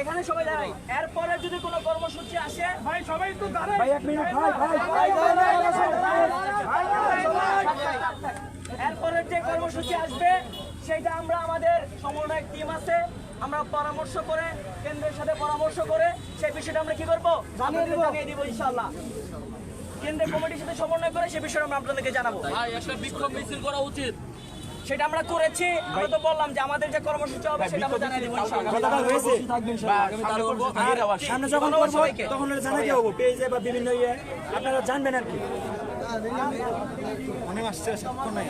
এখানে সবাই দাঁড়াই এরপরে যদি কোনো কর্মসূচি আসে ভাই সবাই একটু দাঁড়াই ভাই এক মিনিট ভাই ভাই এরপরের যে কর্মসূচি আসবে সেটা আমরা আমাদের সমন্বয় টিম আছে আমরা পরামর্শ করে কেন্দ্রের সাথে পরামর্শ করে সেই বিষয়টা আমরা কি করব জানিয়ে জানিয়ে দিব ইনশাআল্লাহ কেন্দ্রের কমিটির সাথে সমন্বয় করে সেই বিষয়টা আমরা আপনাদেরকে জানাব ভাই একটা বিক্ষোভ মিছিল করা উচিত সেটা আমরা করেছি। আমরা তো বললাম যে আমাদের যে কর্মসূচি হবে সেটা আমরা জানিয়ে দিব ইনশাআল্লাহ। কথাটা হয়েছে। সামনে যখন করব। তখন জানাই দেবো পেজে বা বিভিন্ন ইয়ে আপনারা জানবেন আর কি। অনেক আসছে সাক্ষর নাই।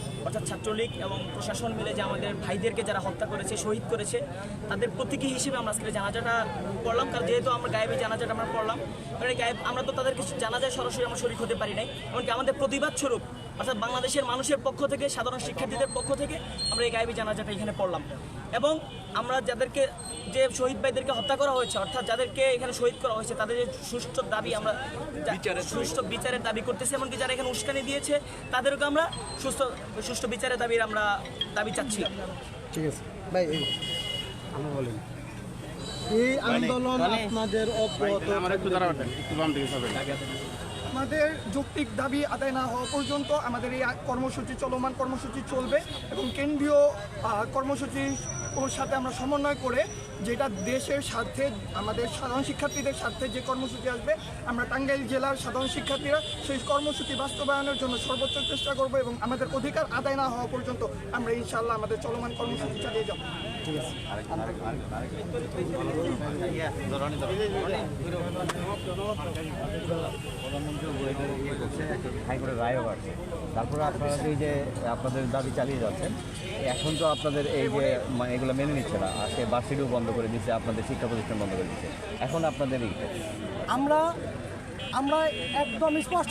অর্থাৎ ছাত্রলীগ এবং প্রশাসন মিলে যে আমাদের ভাইদেরকে যারা হত্যা করেছে, শহীদ করেছে, তাদের প্রতীকী হিসেবে আমরা আজকে জানাজাটা পড়লাম। কারণ যেহেতু আমরা গায়েবে জানাজাটা আমরা পড়লাম, কারণ গায়েব আমরা তো তাদের কিছু জানাজায় সরাসরি আমরা শরীর হতে পারি নাই। এমনকি আমাদের প্রতিবাদ স্বরূপ অর্থাৎ বাংলাদেশের মানুষের পক্ষ থেকে সাধারণ শিক্ষার্থীদের পক্ষ থেকে আমরা এই গায়েবী জানাজাটা এখানে পড়লাম। এবং আমরা যাদেরকে যে শহীদ ভাইদেরকে হত্যা করা হয়েছে অর্থাৎ যাদেরকে এখানে শহীদ করা হয়েছে তাদের যে সুষ্ঠু দাবি আমরা সুষ্ঠু বিচারের দাবি করতেছি এমনকি যারা এখানে উস্কানি দিয়েছে তাদেরকে আমরা সুস্থ সুষ্ঠু বিচারের দাবির আমরা দাবি চাচ্ছি। ঠিক আছে। ভাই এই আমরা বলেন। এই আন্দোলন আপনাদের অব্যাহত আমাদের যৌক্তিক দাবি আদায় না হওয়া পর্যন্ত আমাদের এই কর্মসূচি চলমান কর্মসূচি চলবে এবং কেন্দ্রীয় কর্মসূচি ওর সাথে আমরা সমন্বয় করে যেটা দেশের স্বার্থে, আমাদের সাধারণ শিক্ষার্থীদের স্বার্থে যে কর্মসূচি আসবে, আমরা টাঙ্গাইল জেলার সাধারণ শিক্ষার্থীরা সেই কর্মসূচি বাস্তবায়নের জন্য সর্বোচ্চ চেষ্টা করব এবং আমাদের অধিকার আদায় না হওয়া পর্যন্ত আমরা ইনশাআল্লাহ আমাদের চলমান কর্মসূচি চালিয়ে যাব। তারপরে আপনারা এই যে আপনাদের দাবি চালিয়ে যাচ্ছেন, এখন তো আপনাদের এই যে এগুলো মেনে নিচ্ছে না। আজকে বার্ষিকও বন্ধ করে দিচ্ছে, আপনাদের শিক্ষা প্রতিষ্ঠান বন্ধ করে দিচ্ছে। এখন আপনাদের এই আমরা আমরা একদম স্পষ্ট